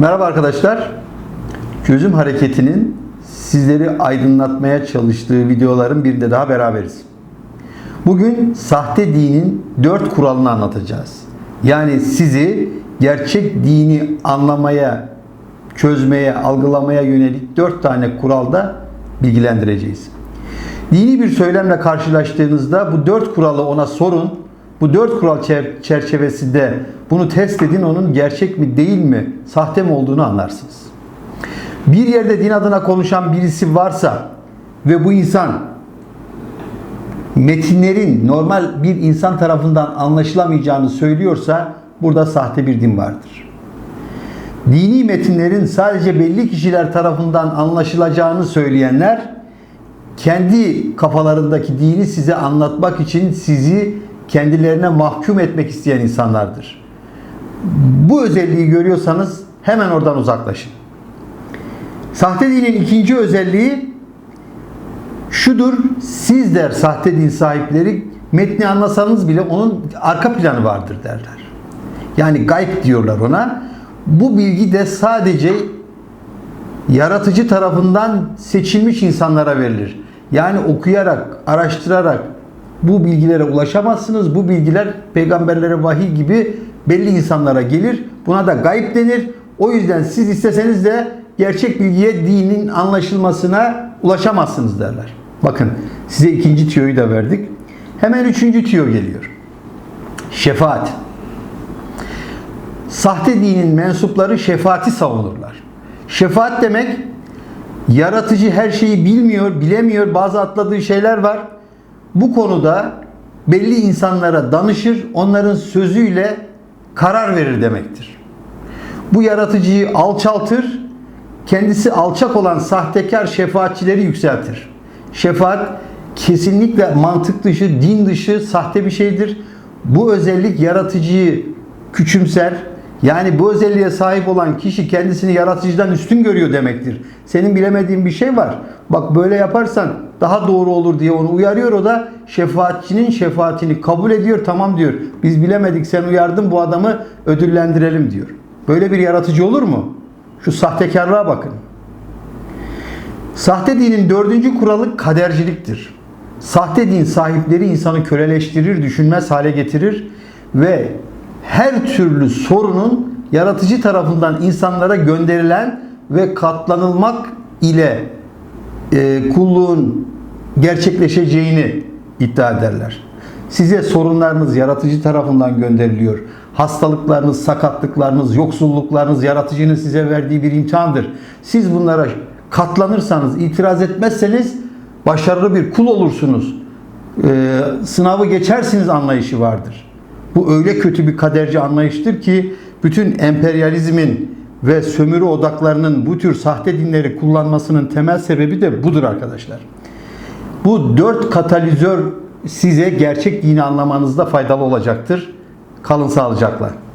Merhaba arkadaşlar. Çözüm Hareketi'nin sizleri aydınlatmaya çalıştığı videoların birinde daha beraberiz. Bugün sahte dinin dört kuralını anlatacağız. Yani sizi gerçek dini anlamaya, çözmeye, algılamaya yönelik dört tane kuralda bilgilendireceğiz. Dini bir söylemle karşılaştığınızda bu dört kuralı ona sorun. Bu dört kural çer- çerçevesinde bunu test edin onun gerçek mi değil mi, sahte mi olduğunu anlarsınız. Bir yerde din adına konuşan birisi varsa ve bu insan metinlerin normal bir insan tarafından anlaşılamayacağını söylüyorsa burada sahte bir din vardır. Dini metinlerin sadece belli kişiler tarafından anlaşılacağını söyleyenler kendi kafalarındaki dini size anlatmak için sizi kendilerine mahkum etmek isteyen insanlardır. Bu özelliği görüyorsanız hemen oradan uzaklaşın. Sahte dinin ikinci özelliği şudur. Siz der sahte din sahipleri metni anlasanız bile onun arka planı vardır derler. Yani gayb diyorlar ona. Bu bilgi de sadece yaratıcı tarafından seçilmiş insanlara verilir. Yani okuyarak, araştırarak bu bilgilere ulaşamazsınız. Bu bilgiler peygamberlere vahiy gibi belli insanlara gelir. Buna da gayb denir. O yüzden siz isteseniz de gerçek bilgiye dinin anlaşılmasına ulaşamazsınız derler. Bakın size ikinci tüyoyu da verdik. Hemen üçüncü tüyo geliyor. Şefaat. Sahte dinin mensupları şefaati savunurlar. Şefaat demek yaratıcı her şeyi bilmiyor, bilemiyor, bazı atladığı şeyler var. Bu konuda belli insanlara danışır, onların sözüyle karar verir demektir. Bu yaratıcıyı alçaltır, kendisi alçak olan sahtekar şefaatçileri yükseltir. Şefaat kesinlikle mantık dışı, din dışı, sahte bir şeydir. Bu özellik yaratıcıyı küçümser. Yani bu özelliğe sahip olan kişi kendisini yaratıcıdan üstün görüyor demektir. Senin bilemediğin bir şey var. Bak böyle yaparsan daha doğru olur diye onu uyarıyor. O da şefaatçinin şefaatini kabul ediyor. Tamam diyor. Biz bilemedik sen uyardın bu adamı ödüllendirelim diyor. Böyle bir yaratıcı olur mu? Şu sahtekarlığa bakın. Sahte dinin dördüncü kuralı kaderciliktir. Sahte din sahipleri insanı köleleştirir, düşünmez hale getirir ve her türlü sorunun yaratıcı tarafından insanlara gönderilen ve katlanılmak ile e, kulluğun gerçekleşeceğini iddia ederler. Size sorunlarınız yaratıcı tarafından gönderiliyor. Hastalıklarınız, sakatlıklarınız, yoksulluklarınız yaratıcının size verdiği bir imtihandır. Siz bunlara katlanırsanız, itiraz etmezseniz başarılı bir kul olursunuz. Ee, sınavı geçersiniz anlayışı vardır. Bu öyle kötü bir kaderci anlayıştır ki bütün emperyalizmin ve sömürü odaklarının bu tür sahte dinleri kullanmasının temel sebebi de budur arkadaşlar. Bu dört katalizör size gerçek dini anlamanızda faydalı olacaktır. Kalın sağlıcakla.